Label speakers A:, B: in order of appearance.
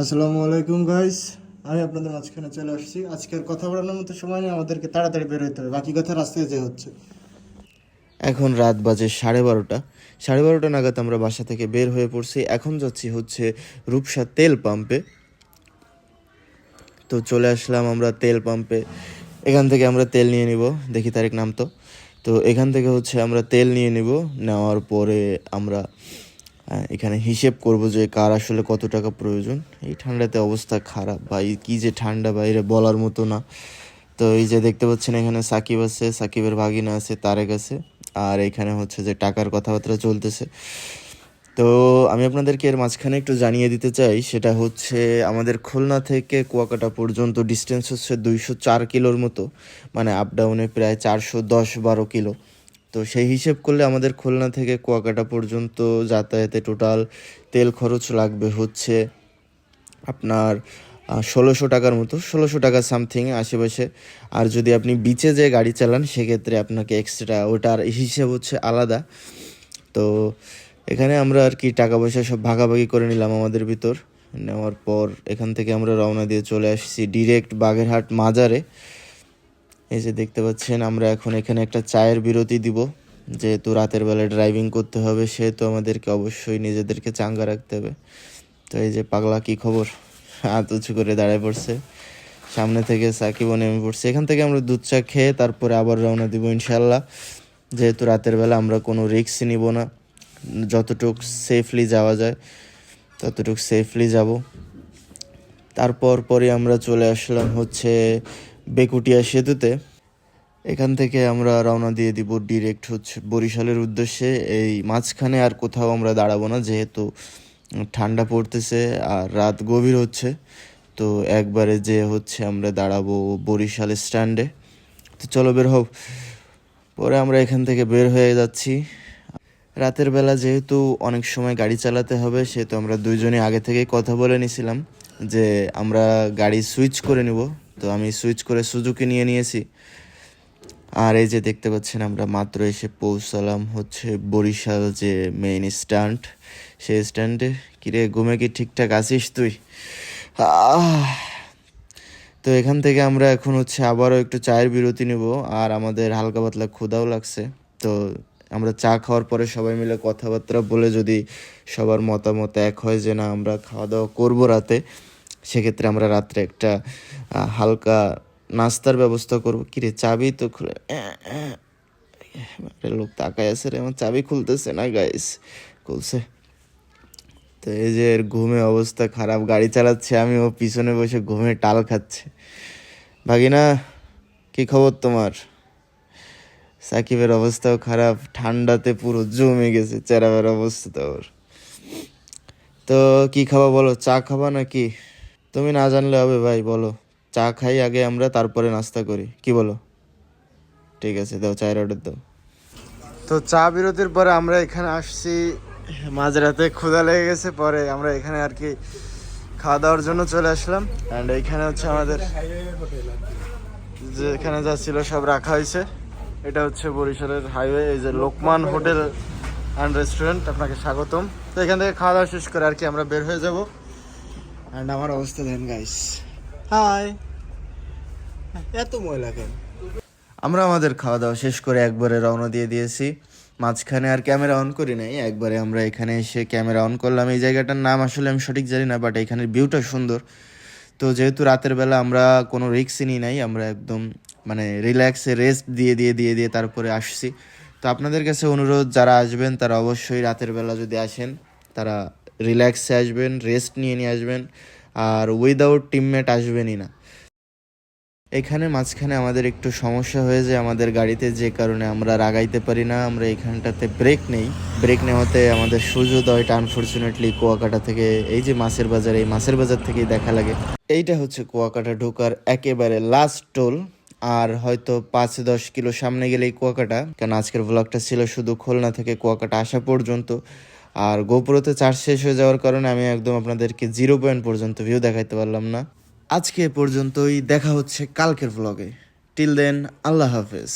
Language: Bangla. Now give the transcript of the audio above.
A: আসসালামু আলাইকুম গাইস আমি আপনাদের মাঝখানে চলে আসছি। আজকের কথা বলানোর মতো সময় নেই, আমাদেরকে তাড়াতাড়ি বের হতে হবে। বাকি কথা রাস্তায় যে হচ্ছে।
B: এখন রাত বাজে সাড়ে বারোটা। সাড়ে বারোটা নাগাদ আমরা বাসা থেকে বের হয়ে পড়ছি। এখন যাচ্ছি হচ্ছে রূপসা তেল পাম্পে তো চলে আসলাম আমরা তেল পাম্পে এখান থেকে আমরা তেল নিয়ে নিব। দেখি তারিখ নাম তো। তো এখান থেকে হচ্ছে আমরা তেল নিয়ে নিব। নেওয়ার পরে আমরা এখানে হিসেব করব যে কার আসলে কত টাকা প্রয়োজন। এই ঠান্ডাতে অবস্থা খারাপ ভাই, কি যে ঠান্ডা বাইরে বলার মতো না। তো এই যে দেখতে পাচ্ছেন এখানে সাকিব আছে, সাকিবের ভাগিনা আছে, তারেক আছে। আর এখানে হচ্ছে যে টাকার কথাবার্তা চলতেছে। তো আমি আপনাদেরকে এর মাঝখানে একটু জানিয়ে দিতে চাই, সেটা হচ্ছে আমাদের খুলনা থেকে কুয়াকাটা পর্যন্ত ডিস্টেন্স হচ্ছে দুইশো চার কিলোর মতো। মানে আপ ডাউনে প্রায় চারশো দশ বারো কিলো। তো সেই হিসেব করলে আমাদের খুলনা থেকে কুয়াকাটা পর্যন্ত যাতায়াতে টোটাল তেল খরচ লাগবে হচ্ছে আপনার ষোলোশো টাকার মতো, ষোলোশো টাকা সামথিং আশেপাশে। আর যদি আপনি বিচে যে গাড়ি চালান, সেক্ষেত্রে আপনাকে এক্সট্রা ওটার হিসেব হচ্ছে আলাদা। তো এখানে আমরা আর কি টাকা পয়সা সব ভাগাভাগি করে নিলাম আমাদের ভিতর। নেওয়ার পর এখান থেকে আমরা রওনা দিয়ে চলে আসছি ডিরেক্ট বাগেরহাট মাজারে। এই যে দেখতে পাচ্ছেন, আমরা এখন এখানে একটা চায়ের বিরতি দিব। যেহেতু রাতের বেলা ড্রাইভিং করতে হবে, সেহেতু আমাদেরকে অবশ্যই নিজেদেরকে চাঙ্গা রাখতে হবে। তো এই যে পাগলা, কি খবর? হাত উঁচু করে দাঁড়ায় পড়ছে। সামনে থেকে সাকিবও নেমে পড়ছে। এখান থেকে আমরা দুধ চা খেয়ে তারপরে আবার রওনা দিব ইনশাল্লাহ যেহেতু রাতের বেলা আমরা কোনো রিস্ক নিব না। যতটুক সেফলি যাওয়া যায়, ততটুক সেফলি যাব। তারপর পরে আমরা চলে আসলাম হচ্ছে বেকুটিয়া সেতুতে। এখান থেকে আমরা রওনা দিয়ে দিব ডিরেক্ট হচ্ছে বরিশালের উদ্দেশ্যে। এই মাঝখানে আর কোথাও আমরা দাঁড়াবো না, যেহেতু ঠান্ডা পড়তেছে আর রাত গভীর হচ্ছে। তো একবারে যে হচ্ছে আমরা দাঁড়াবো বরিশাল স্ট্যান্ডে তো চলো বের হোক পরে আমরা এখান থেকে বের হয়ে যাচ্ছি। রাতের বেলা যেহেতু অনেক সময় গাড়ি চালাতে হবে, সেহেতু আমরা দুইজনে আগে থেকেই কথা বলে নিছিলাম যে আমরা গাড়ি সুইচ করে নিব। তো আমি সুইচ করে সুজুকি নিয়ে নিয়েছি। আর এই যে দেখতে পাচ্ছেন আমরা মাত্র এসে পৌঁছালাম হচ্ছে বরিশাল যে মেইন স্ট্যান্ড সেই স্ট্যান্ডে কিরে, ঘুমে কি ঠিকঠাক আছিস তুই? তো এখান থেকে আমরা এখন হচ্ছে আবারও একটু চায়ের বিরতি নেব। আর আমাদের হালকা পাতলা ক্ষুদাও লাগছে। তো আমরা চা খাওয়ার পরে সবাই মিলে কথাবার্তা বলে যদি সবার মতামত এক হয় যে না, আমরা খাওয়া দাওয়া করব রাতে। সেক্ষেত্রে আমরা রাত্রে একটা হালকা নাস্তার ব্যবস্থা করব। কিরে চাবি তো খুলে লোক তাকায় আছে রে, আমার চাবি খুলতেছে না গাইস খুলছে। তো এই যে এর ঘুমে অবস্থা খারাপ, গাড়ি চালাচ্ছে আমি ও পিছনে বসে ঘুমে টাল খাচ্ছে। ভাগিনা, কি খবর তোমার? সাকিবের অবস্থাও খারাপ, ঠান্ডাতে পুরো জমে গেছে, চেরাবের অবস্থা তো ওর। তো কি খাবা বলো, চা খাবা নাকি? তুমি না জানলে হবে ভাই, বলো। চা খাই আগে আমরা, তারপরে নাস্তা করি। কি বলো? ঠিক আছে, দাও, চায়ের অর্ডার দাও।
A: তো চা বিরতির পরে আমরা এখানে আসছি। মাঝরাতে ক্ষুধা লেগে গেছে, পরে আমরা এখানে আর কি খাওয়া দাওয়ার জন্য চলে আসলাম। অ্যান্ড এইখানে হচ্ছে আমাদের যে এখানে যা ছিল সব রাখা হয়েছে। এটা হচ্ছে বরিশালের হাইওয়ে এই যে লোকমান হোটেল অ্যান্ড রেস্টুরেন্ট আপনাকে স্বাগতম। তো এখান থেকে খাওয়া দাওয়া শেষ করে আর কি আমরা বের হয়ে যাব। অ্যান্ড আমার অবস্থা দেন গাইস হাই এত ময়লা কেন?
B: আমরা আমাদের খাওয়া দাওয়া শেষ করে একবারে রওনা দিয়ে দিয়েছি। মাঝখানে আর ক্যামেরা অন করি নাই, একবারে আমরা এখানে এসে ক্যামেরা অন করলাম। এই জায়গাটার নাম আসলে আমি সঠিক জানি না বাট এখানের ভিউটা সুন্দর। তো যেহেতু রাতের বেলা আমরা কোনো রিক্সই নিই নাই, আমরা একদম মানে রিল্যাক্সে রেস্ট দিয়ে দিয়ে দিয়ে দিয়ে তারপরে আসছি। তো আপনাদের কাছে অনুরোধ, যারা আসবেন তারা অবশ্যই রাতের বেলা যদি আসেন, তারা রিল্যাক্সে আসবেন রেস্ট নিয়ে নিয়ে আসবেন, আর উইদাউট টিমমেট আসবেনই না। এখানে মাঝখানে আমাদের একটু সমস্যা হয়ে যায় আমাদের গাড়িতে যে কারণে আমরা রাগাইতে পারি না, আমরা এখানটাতে ব্রেক নেই। ব্রেক নেওয়াতে আমাদের সূর্যোদয়টা আনফর্চুনেটলি কুয়াকাটা থেকে, এই যে মাছের বাজার, এই মাছের বাজার থেকেই দেখা লাগে। এইটা হচ্ছে কুয়াকাটা ঢোকার একেবারে লাস্ট টোল আর হয়তো পাঁচ দশ কিলো সামনে গেলেই কুয়াকাটা কারণ আজকের ব্লগটা ছিল শুধু খুলনা থেকে কুয়াকাটা আসা পর্যন্ত। আর গোপুরতে চার্জ শেষ হয়ে যাওয়ার কারণে আমি একদম আপনাদেরকে জিরো পয়েন্ট পর্যন্ত ভিউ দেখাইতে পারলাম না। আজকে পর্যন্তই, দেখা হচ্ছে কালকের ব্লগে টিল দেন আল্লাহ হাফেজ।